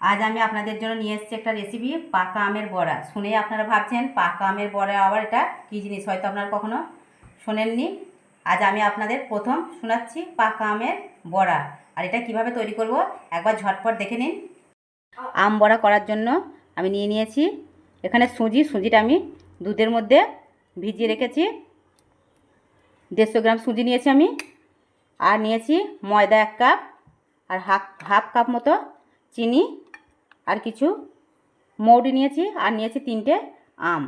আজ আমি আপনাদের জন্য নিয়ে এসেছি একটা রেসিপি পাকা আমের বড়া। শুনেই আপনারা ভাবছেন, পাকা আমের বড়া আবার এটা কী জিনিস? হয়তো আপনারা কখনো শোনেননি। আজ আমি আপনাদের প্রথম শোনাচ্ছি পাকা আমের বড়া। আর এটা কীভাবে তৈরি করব, একবার ঝটপট দেখে নিন। আম বড়া করার জন্য আমি নিয়ে নিয়েছি। এখানে সুজি, সুজিটা আমি দুধের মধ্যে ভিজিয়ে রেখেছি। দেড়শো গ্রাম সুজি নিয়েছি আমি। আর নিয়েছি ময়দা এক কাপ আর হাফ হাফ কাপ মতো চিনি। আর কিছু মৌরি নিয়েছি আর নিয়েছি তিনটে আম।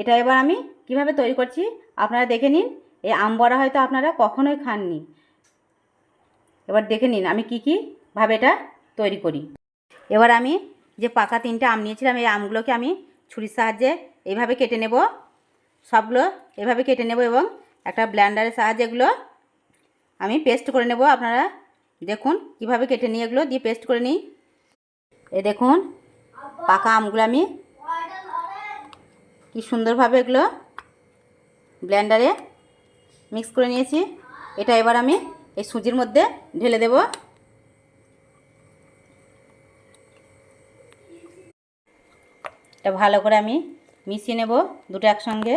এটা এবার আমি কীভাবে তৈরি করছি আপনারা দেখে নিন। এই আম বড়া হয়তো আপনারা কখনোই খাননি। এবার দেখে নিন আমি কি কী ভাবে এটা তৈরি করি। এবার আমি যে পাকা তিনটে আম নিয়েছিলাম, এই আমগুলোকে আমি ছুরির সাহায্যে এইভাবে কেটে নেব। সবগুলো এভাবে কেটে নেব এবং একটা ব্ল্যান্ডারের সাহায্যে এগুলো আমি পেস্ট করে নেব। আপনারা দেখুন কীভাবে কেটে নিয়ে এগুলো দিয়ে পেস্ট করে নিই। এই দেখুন, পাকা আমগুলো আমি কি সুন্দরভাবে এগুলো ব্লেন্ডারে মিক্স করে নিয়েছি। এটা এবার আমি এই সুজির মধ্যে ঢেলে দেব। এটা ভালো করে আমি মিশিয়ে নেব দুটো একসঙ্গে।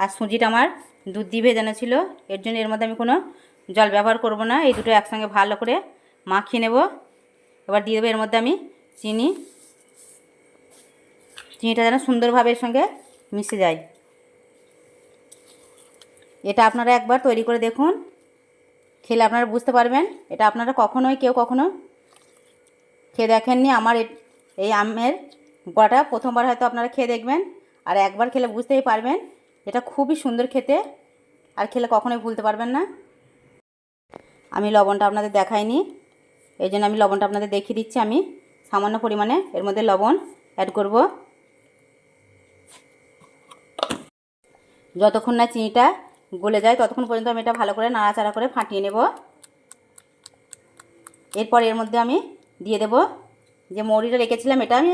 আর সুজিটা আমার দুধ দিয়ে ভেজানো ছিল, এর জন্য এর মধ্যে আমি কোনো জল ব্যবহার করব না। এই দুটো একসঙ্গে ভালো করে মাখিয়ে নেব। এবার দিয়ে দেবো এর মধ্যে আমি চিনি। চিনিটা যেন সুন্দরভাবে এর সঙ্গে মিশে যায়। এটা আপনারা একবার তৈরি করে দেখুন। খেলে আপনারা বুঝতে পারবেন। এটা আপনারা কখনোই কেউ কখনো খেয়ে দেখেননি। আমার এই আমের বড়াটা প্রথমবার হয়তো আপনারা খেয়ে দেখবেন। আর একবার খেলে বুঝতেই পারবেন। এটা খুবই সুন্দর খেতে। আর খেলে কখনোই ভুলতে পারবেন না। আমি লবণটা আপনাদের দেখাইনি। এই জন্য আমি লবণটা আপনাদের দেখিয়ে দিচ্ছি আমি। সামান্য পরিমাণে এর মধ্যে লবণ অ্যাড করব। যতক্ষণ না চিনিটা গলে যায় ততক্ষণ পর্যন্ত আমি এটা ভালো করে নাড়াচাড়া করে ফাটিয়ে নেব। এরপর এর মধ্যে আমি দিয়ে দেব যে মৌরিটা রেখেছিলাম এটা আমি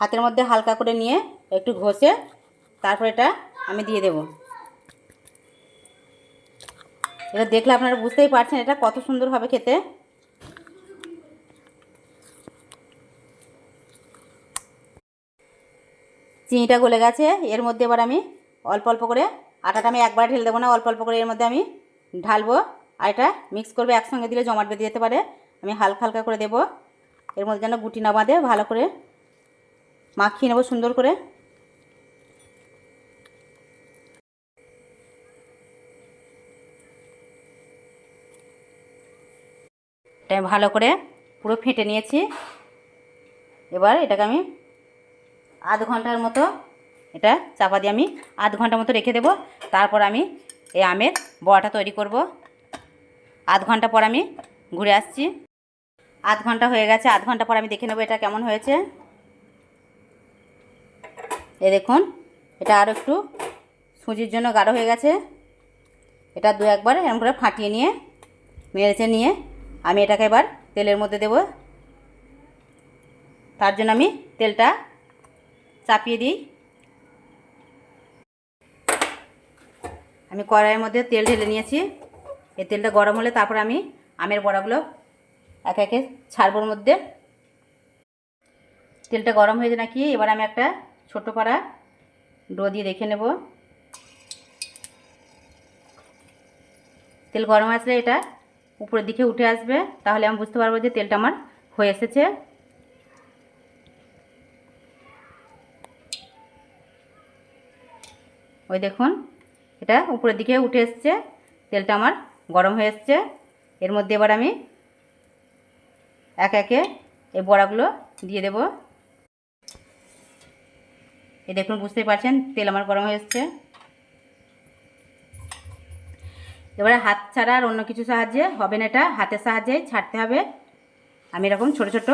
হাতের মধ্যে হালকা করে নিয়ে একটু ঘষে তারপর এটা আমি দিয়ে দেব। এটা দেখলে আপনারা বুঝতেই পারছেন এটা কত সুন্দর হবে খেতে। চিনিটা গলে গেছে, এর মধ্যে এবার আমি অল্প অল্প করে আটাটা আমি একবার ঢেলে দেবো না, অল্প অল্প করে এর মধ্যে আমি ঢালবো। আর এটা মিক্স করবে একসঙ্গে দিলে জমাট বেঁধে যেতে পারে। আমি হালকা হালকা করে দেবো। এর মধ্যে যেন গুটি না বাঁধে, ভালো করে মাখিয়ে নেব সুন্দর করে। এটা আমি ভালো করে পুরো ফেটে নিয়েছি। এবার এটাকে আমি আধ ঘণ্টার মতো এটা চাপা দিয়ে আমি আধ ঘণ্টা মতো রেখে দেবো। তারপর আমি এই আমের বড়াটা তৈরি করব। আধ ঘণ্টা পর আমি ঘুরে আসছি। আধ ঘণ্টা হয়ে গেছে। আধ ঘণ্টা পর আমি দেখে নেব এটা কেমন হয়েছে। এই দেখুন, এটা আরও একটু সুজির জন্য গাঢ় হয়ে গেছে। এটা দু একবার এরকম করে ফাটিয়ে নিয়ে, মেরেছে নিয়ে আমি এটাকে এবার তেলের মধ্যে দেব। তার জন্য আমি তেলটা চাপিয়ে দিই। আমি কড়াইয়ের মধ্যে তেল ঢেলে নিয়েছি। এই তেলটা গরম হলে তারপর আমি আমের বড়াগুলো একে একে ছাড়বোর মধ্যে। তেলটা গরম হয়েছে নাকি, এবার আমি একটা ছোটো পাড়া ডো দিয়ে দেখে নেব। তেল গরম আসলে এটা উপরের দিকে উঠে আসবে, তাহলে আমি বুঝতে পারব যে তেলটা আমার হয়ে এসেছে। ওই দেখুন, এটা উপরের দিকে উঠে এসছে, তেলটা আমার গরম হয়ে এসছে। এর মধ্যে এবার আমি এক একে এই বড়াগুলো দিয়ে দেব। এই দেখুন, বুঝতেই পারছেন, তেল আমার গরম হয়ে এসছে। এবারে হাত ছাড়া আর অন্য কিছু সাহায্যে হবে না এটা, হাতের সাহায্যেই ছাড়তে হবে। আমি এরকম ছোট ছোট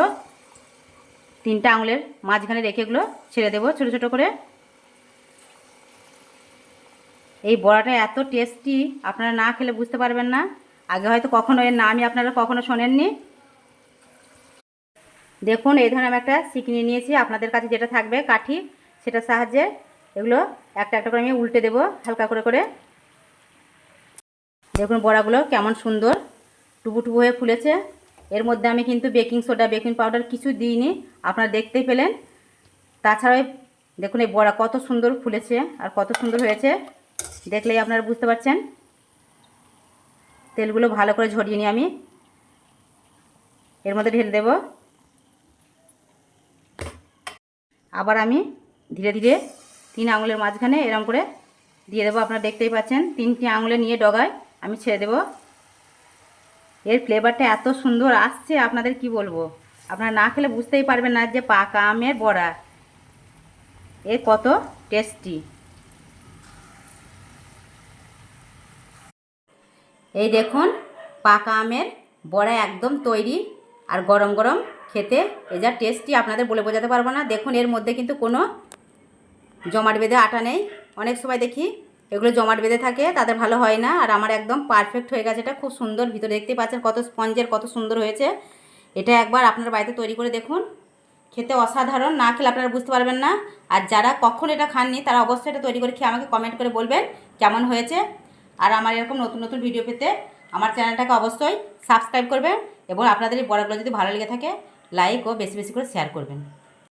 তিনটা আঙুলের মাঝখানে রেখে এগুলো ছেড়ে দেবো, ছোট ছোট করে। এই বড়াটা এত টেস্টি আপনারা না খেলে বুঝতে পারবেন না। আগে হয়তো কখনো এর নামই আপনারা কখনো শোনেননি। দেখুন, এই ধরনের আমি একটা সিকিনি নিয়েছি। আপনাদের কাছে যেটা থাকবে, কাঠি, সেটার সাহায্যে এগুলো একটা একটা করে আমি উল্টে দেবো, হালকা করে করে। দেখুন, বড়াগুলো কেমন সুন্দর টুবু হয়ে ফুলেছে। এর মধ্যে আমি কিন্তু বেকিং সোডা, বেকিং পাউডার কিছু দিইনি। আপনারা দেখতেই পেলেন। তাছাড়া দেখুন, এই বড়া কত সুন্দর ফুলেছে আর কত সুন্দর হয়েছে। দেখলেই আপনারা বুঝতে পারছেন? তেলগুলো ভালো করে ঝরিয়ে নিই আমি। এর মধ্যে ঢেলে দেব। আবার আমি ধীরে ধীরে তিন আঙুলের মাঝখানে এরম করে দিয়ে দেবো। আপনারা দেখতেই পাচ্ছেন, তিনটি আঙুলে নিয়ে ডগায় আমি ছেড়ে দেব। এর ফ্লেভারটা এত সুন্দর আসছে, আপনাদের কি বলব? আপনারা না খেলে বুঝতেই পারবেন না যে পাকা আমের বড়া। এর কত টেস্টি এই দেখুন, পাকা আমের বড়া একদম তৈরি আর গরম গরম খেতে। এ যা টেস্টি আপনাদের বলে বোঝাতে পারব না। দেখুন, এর মধ্যে কিন্তু কোনো জমাট বেঁধে আটা নেই। অনেক সময় দেখি এগুলো জমাট বেঁধে থাকে তাদের ভালো হয় না। আর আমার একদম পারফেক্ট হয়ে গেছে। এটা খুব সুন্দর, ভিতরে দেখতে পাচ্ছেন কত স্পঞ্জের কত সুন্দর হয়েছে। এটা একবার আপনার বাড়িতে তৈরি করে দেখুন। খেতে অসাধারণ। না খেলে আপনারা বুঝতে পারবেন না। আর যারা কখন এটা খাননি, তারা অবশ্যই এটা তৈরি করে খেয়ে আমাকে কমেন্ট করে বলবেন কেমন হয়েছে। আর আমার এরকম নতুন নতুন ভিডিও পেতে আমার চ্যানেলটাকে অবশ্যই সাবস্ক্রাইব করবেন এবং আপনাদের এই বড়গুলো যদি ভালো লেগে থাকে লাইক ও বেশি বেশি করে শেয়ার করবেন।